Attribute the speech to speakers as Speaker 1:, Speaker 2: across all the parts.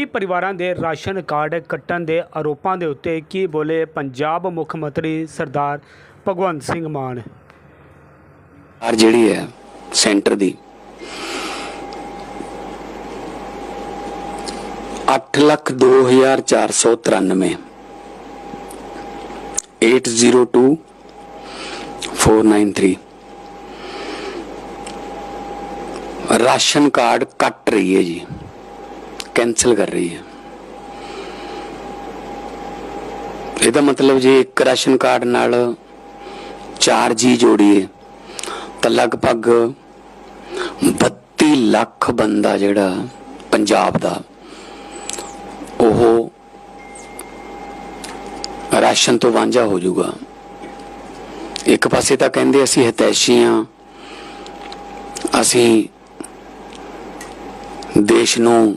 Speaker 1: ਕੀ ਪਰਿਵਾਰਾਂ ਦੇ ration card ਕੱਟਣ ਦੇ ਆਰੋਪਾਂ ਦੇ ਉੱਤੇ ਕੀ ਬੋਲੇ ਪੰਜਾਬ ਮੁੱਖ ਮੰਤਰੀ ਸਰਦਾਰ ਭਗਵੰਤ ਸਿੰਘ ਮਾਨ?
Speaker 2: ਸਰਕਾਰ ਜਿਹੜੀ ਹੈ, ਸੈਂਟਰ ਦੀ 8 ਲੱਖ 2493 802 493 ਰਾਸ਼ਨ ਕਾਰਡ ਕੱਟ ਰਹੀ ਹੈ ਜੀ। ਕੈਨਸਲ ਕਰ ਰਹੀ ਹੈ। ਇਹਦਾ ਮਤਲਬ ਜੇ ਇੱਕ ਰਾਸ਼ਨ ਕਾਰਡ ਨਾਲ ਚਾਰ ਜੀ ਜੋੜੀਏ, ਤਾਂ ਲਗਭਗ 32 ਲੱਖ ਬੰਦਾ ਜਿਹੜਾ ਪੰਜਾਬ ਦਾ, ਉਹ ਰਾਸ਼ਨ ਤੋਂ ਵਾਂਝਾ ਹੋ ਜਾਊਗਾ। ਇੱਕ ਪਾਸੇ ਤਾਂ ਕਹਿੰਦੇ ਅਸੀਂ ਹਤੈਸ਼ੀ ਹਾਂ, ਅਸੀਂ ਦੇਸ਼ ਨੂੰ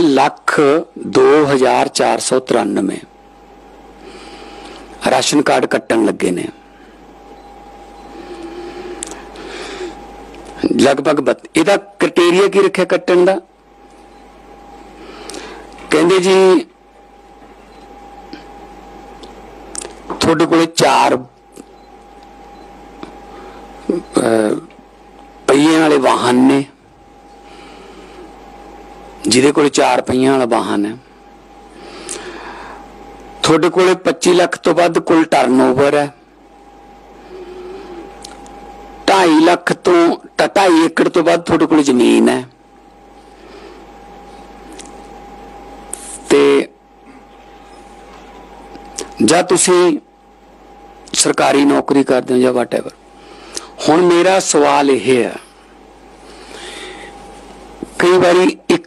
Speaker 2: ਲੱਖ 2493 ਰਾਸ਼ਨ ਕਾਰਡ ਕੱਟਣ ਲੱਗੇ ਨੇ। ਲਗਭਗ ਇਹਦਾ ਕ੍ਰਾਈਟੇਰੀਆ ਕੀ ਰੱਖਿਆ ਕੱਟਣ ਦਾ? ਕਹਿੰਦੇ ਜੀ, ਤੁਹਾਡੇ ਕੋਲੇ ਚਾਰ ਪਹੀਆਂ ਵਾਲੇ ਵਾਹਨ ਨੇ। ਜਿਹਦੇ ਕੋਲ ਚਾਰ ਪਹੀਆਂ ਵਾਲਾ ਵਾਹਨ ਹੈ। ਤੁਹਾਡੇ ਕੋਲੇ 25 ਲੱਖ ਤੋਂ ਵੱਧ ਕੁੱਲ ਟਰਨਓਵਰ ਹੈ। 2.5 ਲੱਖ ਤੋਂ 2.5 ਏਕੜ ਤੋਂ ਵੱਧ ਤੁਹਾਡੇ ਕੋਲ ਜ਼ਮੀਨ ਹੈ। ਤੇ ਜਾਂ ਤੁਸੀਂ ਸਰਕਾਰੀ ਨੌਕਰੀ ਕਰਦੇ ਹੋ ਜਾਂ ਵਾਟਐਵਰ ਹੁਣ ਮੇਰਾ ਸਵਾਲ ਇਹ ਹੈ, ਕਈ ਵਾਰੀ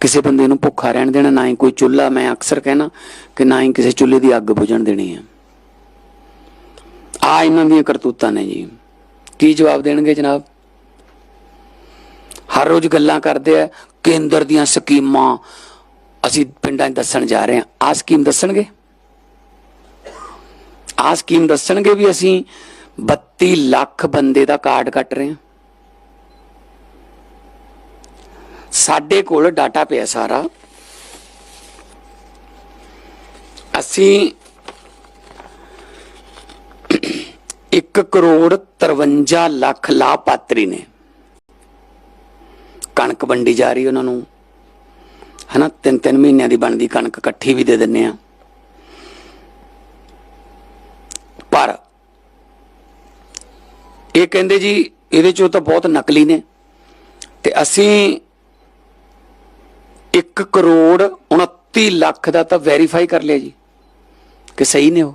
Speaker 2: ਕਿਸੇ ਬੰਦੇ ਨੂੰ ਭੁੱਖਾ ਰਹਿਣ ਦੇਣਾ, ਨਾ ਹੀ ਕੋਈ ਚੁੱਲ੍ਹਾ, ਮੈਂ ਅਕਸਰ ਕਹਿਣਾ ਕਿ ਨਾ ਹੀ ਕਿਸੇ ਚੁੱਲ੍ਹੇ ਦੀ ਅੱਗ ਬੁਝਣ ਦੇਣੀ ਹੈ ਆ ਇਹਨਾਂ ਦੀਆਂ ਕਰਤੂਤਾਂ ਨੇ ਜੀ। ਕੀ ਜਵਾਬ ਦੇਣਗੇ ਜਨਾਬ? ਹਰ ਰੋਜ਼ ਗੱਲਾਂ ਕਰਦੇ ਆ, ਕੇਂਦਰ ਦੀਆਂ ਸਕੀਮਾਂ ਅਸੀਂ ਪਿੰਡਾਂ 'ਚ ਦੱਸਣ ਜਾ ਰਹੇ ਹਾਂ ਆ ਸਕੀਮ ਦੱਸਣਗੇ? ਆ ਸਕੀਮ ਦੱਸਣਗੇ ਵੀ ਅਸੀਂ 32 ਲੱਖ ਬੰਦੇ ਦਾ ਕਾਰਡ ਕੱਟ ਰਹੇ ਹਾਂ ਸਾਡੇ ਕੋਲ ਡਾਟਾ ਪਿਆ ਸਾਰਾ। ਅਸੀਂ 1 ਕਰੋੜ 53 ਲੱਖ ਲਾਭਪਾਤਰੀ ਨੇ। ਕਣਕ ਵੰਡੀ ਜਾ ਰਹੀ ਉਹਨਾਂ ਨੂੰ। ਹਨਾ ਤਿੰਨ ਤਿੰਨ ਮਹੀਨਿਆਂ ਦੀ ਬਣਦੀ ਕਣਕ ਇਕੱਠੀ ਵੀ ਦੇ ਦਿੰਨੇ ਆ। ਪਰ ਇਹ ਕਹਿੰਦੇ ਜੀ, ਇਹਦੇ ਚੋਂ ਤਾਂ ਬਹੁਤ ਨਕਲੀ ਨੇ। ਤੇ ਅਸੀਂ 1 ਕਰੋੜ 29 ਲੱਖ ਦਾ ਤਾਂ ਵੈਰੀਫਾਈ ਕਰ ਲਿਆ ਜੀ ਕਿ ਸਹੀ ਨੇ ਉਹ।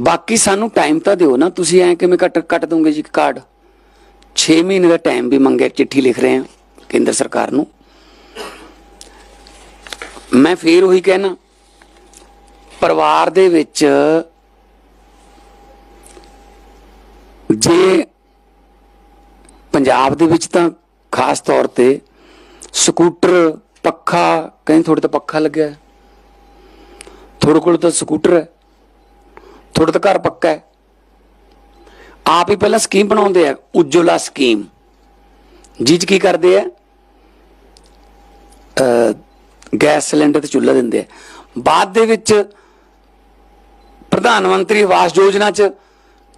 Speaker 2: ਬਾਕੀ ਸਾਨੂੰ ਟਾਈਮ ਤਾਂ ਦਿਓ ਨਾ, ਤੁਸੀਂ ਐ ਕਿਵੇਂ ਕੱਟ ਕੱਟ ਦੋਗੇ ਜੀ ਕਾਰਡ 6 ਮਹੀਨੇ ਦਾ ਟਾਈਮ ਵੀ ਮੰਗਿਆ, ਚਿੱਠੀ ਲਿਖ ਰਹੇ ਹਾਂ ਕੇਂਦਰ ਸਰਕਾਰ ਨੂੰ। ਮੈਂ ਫੇਰ ਉਹੀ ਕਹਿਣਾ, ਪਰਿਵਾਰ ਦੇ ਵਿੱਚ ਜੇ ਪੰਜਾਬ ਦੇ ਵਿੱਚ ਤਾਂ ਖਾਸ ਤੌਰ ਤੇ ਸਕੂਟਰ, ਪੱਖਾ, ਕਹਿੰਦੇ ਤੁਹਾਡੇ ਤਾਂ ਪੱਖਾ ਲੱਗਿਆ। ਹੈ। ਤੁਹਾਡੇ ਕੋਲ ਤਾਂ ਸਕੂਟਰ ਹੈ। ਤੁਹਾਡਾ ਤਾਂ ਘਰ ਪੱਕਾ ਹੈ। ਆਪ ਹੀ ਪਹਿਲਾਂ ਸਕੀਮ ਬਣਾਉਂਦੇ ਆ, ਉਜਵਲਾ ਸਕੀਮ। ਜਿਹ 'ਚ ਕੀ ਕਰਦੇ ਆ? ਗੈਸ ਸਿਲੰਡਰ ਤੇ ਚੁੱਲ੍ਹਾ ਦਿੰਦੇ ਆ। ਬਾਅਦ ਦੇ ਵਿੱਚ ਪ੍ਰਧਾਨ ਮੰਤਰੀ ਆਵਾਸ ਯੋਜਨਾ 'ਚ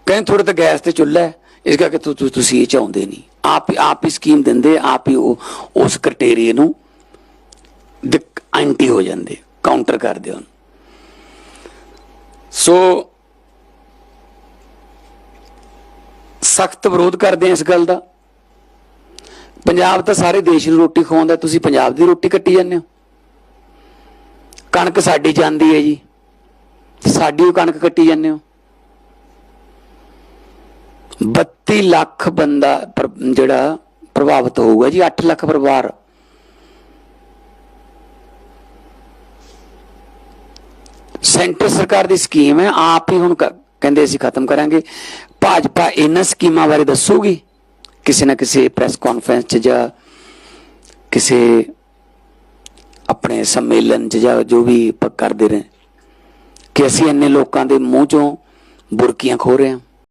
Speaker 2: ਕਹਿੰਦੇ ਤੁਹਾਡੇ ਤਾਂ ਗੈਸ ਤੇ ਚੁੱਲ੍ਹਾ ਹੈ। ਇਸ ਕਰਕੇ ਤੁਸੀਂ ਇਹ ਚਾਹੁੰਦੇ ਨਹੀਂ। ਆਪ ਹੀ ਆਪ ਹੀ ਸਕੀਮ ਦਿੰਦੇ, ਆਪ ਹੀ ਉਹ, ਉਸ ਕ੍ਰਾਈਟੇਰੀਆ ਨੂੰ ਐਂਟੀ ਹੋ ਜਾਂਦੇ ਕਾਊਂਟਰ ਕਰਦੇ ਹਨ ਸੋ ਸਖਤ ਵਿਰੋਧ ਕਰਦੇ ਆ ਇਸ ਗੱਲ ਦਾ। ਪੰਜਾਬ ਤਾਂ ਸਾਰੇ ਦੇਸ਼ ਨੂੰ ਰੋਟੀ ਖਵਾਉਂਦਾ, ਤੁਸੀਂ ਪੰਜਾਬ ਦੀ ਰੋਟੀ ਕੱਟੀ ਜਾਂਦੇ ਹੋ। ਕਣਕ ਸਾਡੀ ਜਾਂਦੀ ਹੈ ਜੀ। ਸਾਡੀ ਉਹ ਕਣਕ ਕੱਟੀ ਜਾਂਦੇ ਹੋ। 32 ਲੱਖ ਬੰਦਾ ਜਿਹੜਾ ਪ੍ਰਭਾਵਿਤ ਹੋਊਗਾ ਜੀ 8 ਲੱਖ ਪਰਿਵਾਰ। ਸੈਂਟਰ ਸਰਕਾਰ ਦੀ ਸਕੀਮ ਹੈ, ਆਪ ਹੀ ਹੁਣ ਕਹਿੰਦੇ ਅਸੀਂ ਖਤਮ ਕਰਾਂਗੇ। ਭਾਜਪਾ ਇਹਨਾਂ ਸਕੀਮਾਂ ਬਾਰੇ ਦੱਸੂਗੀ? ਕਿਸੇ ਨਾ ਕਿਸੇ ਪ੍ਰੈਸ ਕਾਨਫਰੰਸ 'ਚ ਜਾਂ ਕਿਸੇ ਆਪਣੇ ਸੰਮੇਲਨ 'ਚ ਜਾਂ ਜੋ ਵੀ ਕਰਦੇ ਰਹੇ। ਕਿ ਅਸੀਂ ਇੰਨੇ ਲੋਕਾਂ ਦੇ ਮੂੰਹ 'ਚੋਂ ਬੁਰਕੀਆਂ ਖੋ ਰਹੇ ਹਾਂ।